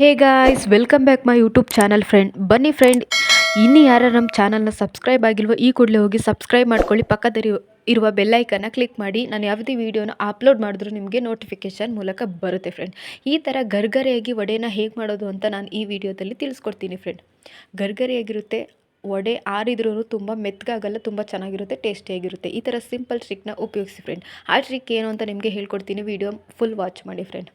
Hey guys welcome back my YouTube channel friend ಬನ್ನಿ friend ಇನ್ನು ಯಾರು ನಮ್ಮ ಚಾನಲ್ನ ಸಬ್ಸ್ಕ್ರೈಬ್ ಆಗಿಲ್ವೋ, ಈ ಕೂಡಲೇ ಹೋಗಿ ಸಬ್ಸ್ಕ್ರೈಬ್ ಮಾಡ್ಕೊಳ್ಳಿ. ಪಕ್ಕದಲ್ಲಿ ಇರುವ ಬೆಲ್ಲೈಕನ್ನ ಕ್ಲಿಕ್ ಮಾಡಿ. ನಾನು ಯಾವುದೇ ವೀಡಿಯೋನ ಅಪ್ಲೋಡ್ ಮಾಡಿದ್ರು ನಿಮಗೆ ನೋಟಿಫಿಕೇಷನ್ ಮೂಲಕ ಬರುತ್ತೆ ಫ್ರೆಂಡ್ ಈ ಥರ ಗರ್ಗರೆಯಾಗಿ ವಡೆನ ಹೇಗೆ ಮಾಡೋದು ಅಂತ ನಾನು ಈ ವಿಡಿಯೋದಲ್ಲಿ ತಿಳಿಸ್ಕೊಡ್ತೀನಿ ಫ್ರೆಂಡ್ ಗರ್ಗರೆಯಾಗಿರುತ್ತೆ, ವಡೆ ಆರಿದ್ರೂ ತುಂಬ ಮೆತ್ತಗಾಗಲ್ಲ ತುಂಬ ಚೆನ್ನಾಗಿರುತ್ತೆ, ಟೇಸ್ಟಿಯಾಗಿರುತ್ತೆ. ಈ ಥರ ಸಿಂಪಲ್ ಟ್ರಿಕ್ನ ಉಪಯೋಗಿಸಿ ಫ್ರೆಂಡ್ ಆ ಟ್ರಿಕ್ ಏನು ಅಂತ ನಿಮಗೆ ಹೇಳ್ಕೊಡ್ತೀನಿ ವೀಡಿಯೋ ಫುಲ್ ವಾಚ್ ಮಾಡಿ ಫ್ರೆಂಡ್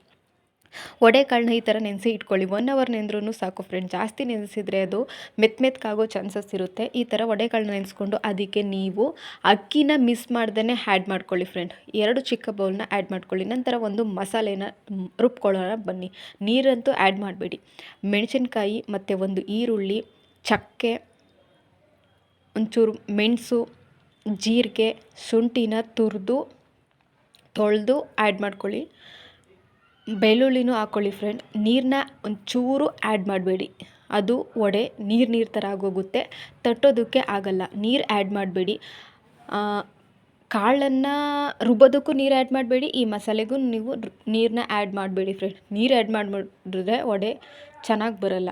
ವಡೆ ಕಾಳನ್ನ ಈ ಥರ ನೆನೆಸಿ ಇಟ್ಕೊಳ್ಳಿ. ಒನ್ ಅವರ್ ನೆಂದ್ರೂ ಸಾಕು ಫ್ರೆಂಡ್ ಜಾಸ್ತಿ ನೆನೆಸಿದ್ರೆ ಅದು ಮೆತ್ತ ಮೆತ್ತಗಾಗೋ ಚಾನ್ಸಸ್ ಇರುತ್ತೆ. ಈ ಥರ ವಡೆ ಕಾಳನ್ನ ನೆನೆಸ್ಕೊಂಡು ಅದಕ್ಕೆ ನೀವು ಅಕ್ಕಿನ ಮಿಸ್ ಮಾಡ್ದೇ ಆ್ಯಡ್ ಮಾಡ್ಕೊಳ್ಳಿ ಫ್ರೆಂಡ್ ಎರಡು ಚಿಕ್ಕ ಬೌಲ್ನ ಆ್ಯಡ್ ಮಾಡ್ಕೊಳ್ಳಿ. ನಂತರ ಒಂದು ಮಸಾಲೆನ ರುಬ್ಕೊಳ್ಳೋಣ ಬನ್ನಿ. ನೀರಂತೂ ಆ್ಯಡ್ ಮಾಡಬೇಡಿ. ಮೆಣಸಿನ್ಕಾಯಿ ಮತ್ತು ಒಂದು ಈರುಳ್ಳಿ, ಚಕ್ಕೆ, ಒಂಚೂರು ಮೆಣಸು, ಜೀರಿಗೆ, ಶುಂಠಿನ ತುರಿದು, ತೊಳೆದು ಆ್ಯಡ್ ಮಾಡ್ಕೊಳ್ಳಿ. ಬೆಳ್ಳುಳ್ಳಿನೂ ಹಾಕ್ಕೊಳ್ಳಿ ಫ್ರೆಂಡ್ ನೀರನ್ನ ಒಂಚೂರು ಆ್ಯಡ್ ಮಾಡಬೇಡಿ. ಅದು ವಡೆ, ನೀರು ನೀರು ಥರ ಆಗೋಗುತ್ತೆ. ತಟ್ಟೋದಕ್ಕೆ ಆಗಲ್ಲ. ನೀರು ಆ್ಯಡ್ ಮಾಡಬೇಡಿ. ಕಾಳನ್ನು ರುಬ್ಬೋದಕ್ಕೂ ನೀರು ಆ್ಯಡ್ ಮಾಡಬೇಡಿ. ಈ ಮಸಾಲೆಗೂ ನೀವು ನೀರನ್ನ ಆ್ಯಡ್ ಮಾಡಬೇಡಿ ಫ್ರೆಂಡ್ ನೀರು ಆ್ಯಡ್ ಮಾಡಿಬಿಟ್ರೆ ವಡೆ ಚೆನ್ನಾಗಿ ಬರೋಲ್ಲ.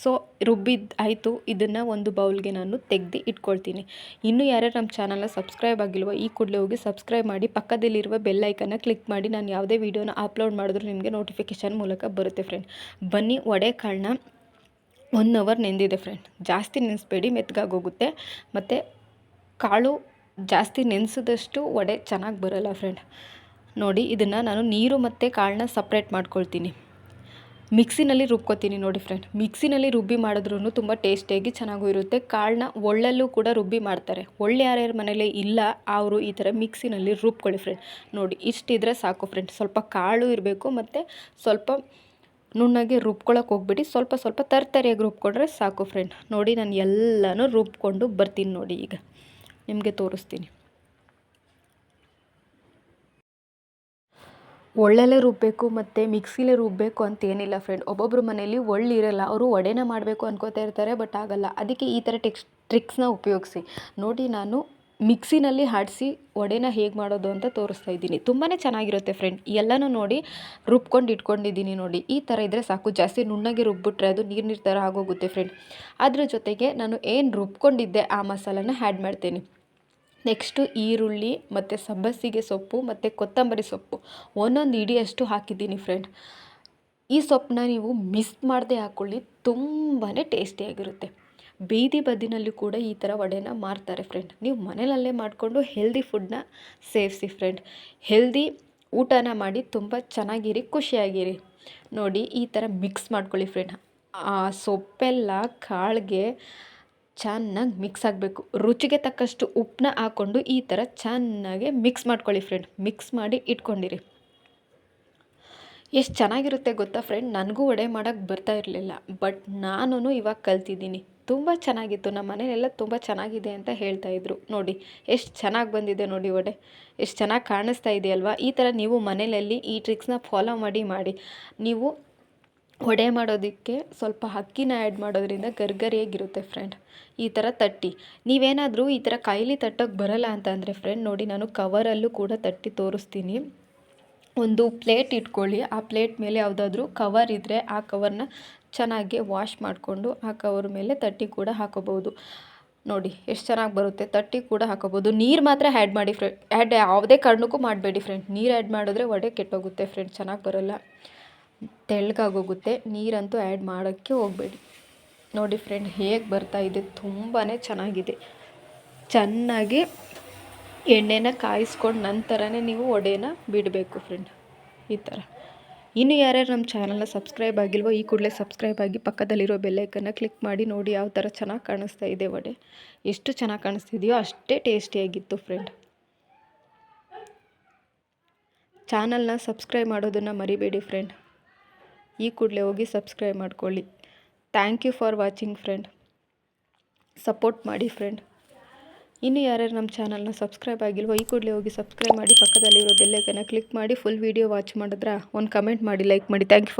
ಸೊ ರುಬ್ಬಿದ್ದು ಆಯಿತು, ಇದನ್ನು ಒಂದು ಬೌಲ್ಗೆ ನಾನು ತೆಗೆದು ಇಟ್ಕೊಳ್ತೀನಿ. ಇನ್ನೂ ಯಾರ್ಯಾರು ನಮ್ಮ ಚಾನಲ್ನ ಸಬ್ಸ್ಕ್ರೈಬ್ ಆಗಿಲ್ವೋ, ಈ ಕೂಡಲೇ ಹೋಗಿ ಸಬ್ಸ್ಕ್ರೈಬ್ ಮಾಡಿ, ಪಕ್ಕದಲ್ಲಿರುವ ಬೆಲ್ ಐಕನ್ನ ಕ್ಲಿಕ್ ಮಾಡಿ, ನಾನು ಯಾವುದೇ ವೀಡಿಯೋನ ಅಪ್ಲೋಡ್ ಮಾಡಿದ್ರು ನಿಮಗೆ ನೋಟಿಫಿಕೇಷನ್ ಮೂಲಕ ಬರುತ್ತೆ ಫ್ರೆಂಡ್. ಬನ್ನಿ ವಡೆ ಕಾಳನ್ನ ಒನ್ ಅವರ್ ನೆಂದಿದೆ ಫ್ರೆಂಡ್. ಜಾಸ್ತಿ ನೆನೆಸ್ಬೇಡಿ ಮೆತ್ತಗಾಗೋಗುತ್ತೆ ಮತ್ತು ಕಾಳು ಜಾಸ್ತಿ ನೆನೆಸಿದಷ್ಟು ವಡೆ ಚೆನ್ನಾಗಿ ಬರೋಲ್ಲ ಫ್ರೆಂಡ್. ನೋಡಿ, ಇದನ್ನು ನಾನು ನೀರು ಮತ್ತು ಕಾಳನ್ನ ಸಪ್ರೇಟ್ ಮಾಡ್ಕೊಳ್ತೀನಿ. ಮಿಕ್ಸಿನಲ್ಲಿ ರುಬ್ಕೋತೀನಿ ನೋಡಿ ಫ್ರೆಂಡ್ ಮಿಕ್ಸಿನಲ್ಲಿ ರುಬ್ಬಿ ಮಾಡಿದ್ರೂ ತುಂಬ ಟೇಸ್ಟಿಯಾಗಿ ಚೆನ್ನಾಗೂ ಇರುತ್ತೆ. ಕಾಳನ್ನ ಒಳ್ಳಲ್ಲೂ ಕೂಡ ರುಬ್ಬಿ ಮಾಡ್ತಾರೆ. ಒಳ್ಳೆ ಯಾರ್ಯಾರ ಮನೇಲಿ ಇಲ್ಲ, ಅವರು ಈ ಥರ ಮಿಕ್ಸಿನಲ್ಲಿ ರುಬ್ಕೊಳ್ಳಿ ಫ್ರೆಂಡ್ ನೋಡಿ, ಇಷ್ಟಿದ್ರೆ ಸಾಕು ಫ್ರೆಂಡ್ ಸ್ವಲ್ಪ ಕಾಳು ಇರಬೇಕು ಮತ್ತು ಸ್ವಲ್ಪ ನುಣ್ಣಗೆ ರುಬ್ಕೊಳಕ್ಕೆ ಹೋಗ್ಬಿಟ್ಟು ಸ್ವಲ್ಪ ಸ್ವಲ್ಪ ತರ್ತರಿಯಾಗಿ ರುಬ್ಕೊಂಡ್ರೆ ಸಾಕು ಫ್ರೆಂಡ್ ನೋಡಿ, ನಾನು ಎಲ್ಲನೂ ರುಬ್ಕೊಂಡು ಬರ್ತೀನಿ ನೋಡಿ ಈಗ. ನಿಮಗೆ ತೋರಿಸ್ತೀನಿ. ಒಳ್ಳೆಲೇ ರುಬ್ಬಬೇಕು ಮತ್ತು ಮಿಕ್ಸಿಲೇ ರುಬ್ಬಬೇಕು ಅಂತೇನಿಲ್ಲ ಫ್ರೆಂಡ್ ಒಬ್ಬೊಬ್ಬರು ಮನೇಲಿ ಒಳ್ಳಿರಲ್ಲ, ಅವರು ವಡೆನ ಮಾಡಬೇಕು ಅನ್ಕೋತಾ ಇರ್ತಾರೆ ಬಟ್ ಆಗಲ್ಲ. ಅದಕ್ಕೆ ಈ ಥರ ಟಿಕ್ಸ್ ಟ್ರಿಕ್ಸ್ನ ಉಪಯೋಗಿಸಿ. ನೋಡಿ ನಾನು ಮಿಕ್ಸಿನಲ್ಲಿ ಹಾಡಿಸಿ ವಡೆನ ಹೇಗೆ ಮಾಡೋದು ಅಂತ ತೋರಿಸ್ತಾ ಇದ್ದೀನಿ. ತುಂಬಾ ಚೆನ್ನಾಗಿರುತ್ತೆ ಫ್ರೆಂಡ್ ಎಲ್ಲನೂ ನೋಡಿ ರುಬ್ಕೊಂಡು ಇಟ್ಕೊಂಡಿದ್ದೀನಿ ನೋಡಿ. ಈ ಥರ ಇದ್ದರೆ ಸಾಕು. ಜಾಸ್ತಿ ನುಣ್ಣಗೆ ರುಬ್ಬಿಟ್ರೆ ಅದು ನೀರು ನೀರು ಥರ ಆಗೋಗುತ್ತೆ ಫ್ರೆಂಡ್ ಅದ್ರ ಜೊತೆಗೆ ನಾನು ಏನು ರುಬ್ಕೊಂಡಿದ್ದೆ ಆ ಮಸಾಲನ ಆ್ಯಡ್ ಮಾಡ್ತೀನಿ. ನೆಕ್ಸ್ಟು ಈರುಳ್ಳಿ, ಮತ್ತು ಸಬ್ಬಸಿಗೆ ಸೊಪ್ಪು, ಮತ್ತು ಕೊತ್ತಂಬರಿ ಸೊಪ್ಪು. ಒಂದೊಂದು ಇಡಿಯಷ್ಟು ಹಾಕಿದ್ದೀನಿ ಫ್ರೆಂಡ್ ಈ ಸೊಪ್ಪನ್ನ ನೀವು ಮಿಸ್ ಮಾಡದೆ ಹಾಕ್ಕೊಳ್ಳಿ ತುಂಬಾ ಟೇಸ್ಟಿಯಾಗಿರುತ್ತೆ. ಬೀದಿ ಬದಿನಲ್ಲೂ ಕೂಡ ಈ ಥರ ವಡೆನ ಮಾರ್ತಾರೆ ಫ್ರೆಂಡ್ ನೀವು ಮನೆಯಲ್ಲೇ ಮಾಡಿಕೊಂಡು ಹೆಲ್ದಿ ಫುಡ್ನ ಸೇವಿಸಿ ಫ್ರೆಂಡ್ ಹೆಲ್ದಿ ಊಟನ ಮಾಡಿ ತುಂಬ ಚೆನ್ನಾಗಿರಿ, ಖುಷಿಯಾಗಿರಿ. ನೋಡಿ ಈ ಥರ ಮಿಕ್ಸ್ ಮಾಡ್ಕೊಳ್ಳಿ ಫ್ರೆಂಡ್ ಆ ಸೊಪ್ಪೆಲ್ಲ ಕಾಳಿಗೆ ಚೆನ್ನಾಗಿ ಮಿಕ್ಸ್ ಆಗಬೇಕು. ರುಚಿಗೆ ತಕ್ಕಷ್ಟು ಉಪ್ಪನ್ನ ಹಾಕ್ಕೊಂಡು ಈ ಥರ ಚೆನ್ನಾಗಿ ಮಿಕ್ಸ್ ಮಾಡ್ಕೊಳ್ಳಿ ಫ್ರೆಂಡ್ ಮಿಕ್ಸ್ ಮಾಡಿ ಇಟ್ಕೊಂಡಿರಿ. ಎಷ್ಟು ಚೆನ್ನಾಗಿರುತ್ತೆ ಗೊತ್ತಾ ಫ್ರೆಂಡ್ ನನಗೂ ವಡೆ ಮಾಡೋಕ್ಕೆ ಬರ್ತಾ ಇರಲಿಲ್ಲ. ಬಟ್ ನಾನು ಇವಾಗ ಕಲ್ತಿದ್ದೀನಿ. ತುಂಬ ಚೆನ್ನಾಗಿತ್ತು. ನಮ್ಮ ಮನೆಯಲ್ಲೆಲ್ಲ ತುಂಬ ಚೆನ್ನಾಗಿದೆ ಅಂತ ಹೇಳ್ತಾ ಇದ್ರು. ನೋಡಿ, ಎಷ್ಟು ಚೆನ್ನಾಗಿ ಬಂದಿದೆ ನೋಡಿ ವಡೆ. ಎಷ್ಟು ಚೆನ್ನಾಗಿ ಕಾಣಿಸ್ತಾ ಇದೆಯಲ್ವಾ? ಈ ಥರ ನೀವು ಮನೆಯಲ್ಲಿ ಈ ಟ್ರಿಕ್ಸ್ನ ಫಾಲೋ ಮಾಡಿ ಮಾಡಿ. ನೀವು ವಡೆ ಮಾಡೋದಕ್ಕೆ ಸ್ವಲ್ಪ ಅಕ್ಕಿನ ಆ್ಯಡ್ ಮಾಡೋದ್ರಿಂದ ಗರ್ಗರಿಯಾಗಿರುತ್ತೆ ಫ್ರೆಂಡ್ ಈ ಥರ ತಟ್ಟಿ. ನೀವೇನಾದರೂ ಈ ಥರ ಕೈಲಿ ತಟ್ಟೋಕ್ಕೆ ಬರಲ್ಲ ಅಂತಂದರೆ ಫ್ರೆಂಡ್ ನೋಡಿ ನಾನು ಕವರಲ್ಲೂ ಕೂಡ ತಟ್ಟಿ ತೋರಿಸ್ತೀನಿ. ಒಂದು ಪ್ಲೇಟ್ ಇಟ್ಕೊಳ್ಳಿ. ಆ ಪ್ಲೇಟ್ ಮೇಲೆ ಯಾವುದಾದ್ರೂ ಕವರ್ ಇದ್ದರೆ ಆ ಕವರ್ನ ಚೆನ್ನಾಗಿ ವಾಶ್ ಮಾಡಿಕೊಂಡು ಆ ಕವರ್ ಮೇಲೆ ತಟ್ಟಿ ಕೂಡ ಹಾಕೋಬೋದು ನೋಡಿ, ಎಷ್ಟು ಚೆನ್ನಾಗಿ ಬರುತ್ತೆ. ತಟ್ಟಿ ಕೂಡ ಹಾಕೋಬೋದು ನೀರು ಮಾತ್ರ ಆ್ಯಡ್ ಮಾಡಿ ಫ್ರೆಂಡ್ ಆ್ಯಡ್ ಯಾವುದೇ ಕಾರಣಕ್ಕೂ ಮಾಡಬೇಡಿ ಫ್ರೆಂಡ್ ನೀರು ಆ್ಯಡ್ ಮಾಡಿದ್ರೆ ವಡೆ ಕೆಟ್ಟೋಗುತ್ತೆ ಫ್ರೆಂಡ್ ಚೆನ್ನಾಗಿ ಬರೋಲ್ಲ. ತೆಳ್ಳಗಾಗೋಗುತ್ತೆ. ನೀರಂತೂ ಆ್ಯಡ್ ಮಾಡೋಕ್ಕೆ ಹೋಗಬೇಡಿ. ನೋಡಿ ಫ್ರೆಂಡ್ ಹೇಗೆ ಬರ್ತಾ ಇದೆ ತುಂಬಾ ಚೆನ್ನಾಗಿದೆ. ಚೆನ್ನಾಗಿ ಎಣ್ಣೆನ ಕಾಯಿಸ್ಕೊಂಡು ನಂತರನೇ ನೀವು ವಡೆನ ಬಿಡಬೇಕು ಫ್ರೆಂಡ್ ಈ ಥರ ಇನ್ನು ಯಾರ್ಯಾರು ನಮ್ಮ ಚಾನಲ್ನ ಸಬ್ಸ್ಕ್ರೈಬ್ ಆಗಿಲ್ವೋ, ಈ ಕೂಡಲೇ ಸಬ್ಸ್ಕ್ರೈಬ್ ಆಗಿ ಪಕ್ಕದಲ್ಲಿರೋ ಬೆಲ್ಲೈಕನ್ನು ಕ್ಲಿಕ್ ಮಾಡಿ, ನೋಡಿ ಯಾವ ಥರ ಚೆನ್ನಾಗಿ ಕಾಣಿಸ್ತಾ ಇದೆ ವಡೆ. ಎಷ್ಟು ಚೆನ್ನಾಗಿ ಕಾಣಿಸ್ತಿದೆಯೋ ಅಷ್ಟೇ ಟೇಸ್ಟಿಯಾಗಿತ್ತು ಫ್ರೆಂಡ್ ಚಾನಲ್ನ ಸಬ್ಸ್ಕ್ರೈಬ್ ಮಾಡೋದನ್ನು ಮರಿಬೇಡಿ ಫ್ರೆಂಡ್ ಈ ಕೂಡಲೇ ಹೋಗಿ ಸಬ್ಸ್ಕ್ರೈಬ್ ಮಾಡ್ಕೊಳ್ಳಿ. Thank you for watching friend support ಮಾಡಿ ಫ್ರೆಂಡ್ ಇನ್ನು ಯಾರ್ಯಾರು ನಮ್ಮ ಚಾನಲ್ನ ಸಬ್ಸ್ಕ್ರೈಬ್ ಆಗಿಲ್ವೋ, ಈ ಕೂಡಲೇ ಹೋಗಿ ಸಬ್ಸ್ಕ್ರೈಬ್ ಮಾಡಿ, ಪಕ್ಕದಲ್ಲಿರೋ ಬೆಲ್ಲೈಕನ್ನ ಕ್ಲಿಕ್ ಮಾಡಿ ಫುಲ್ ವೀಡಿಯೋ ವಾಚ್ ಮಾಡಿದ್ರೆ ಒಂದು ಕಮೆಂಟ್ ಮಾಡಿ ಲೈಕ್ ಮಾಡಿ. Thank you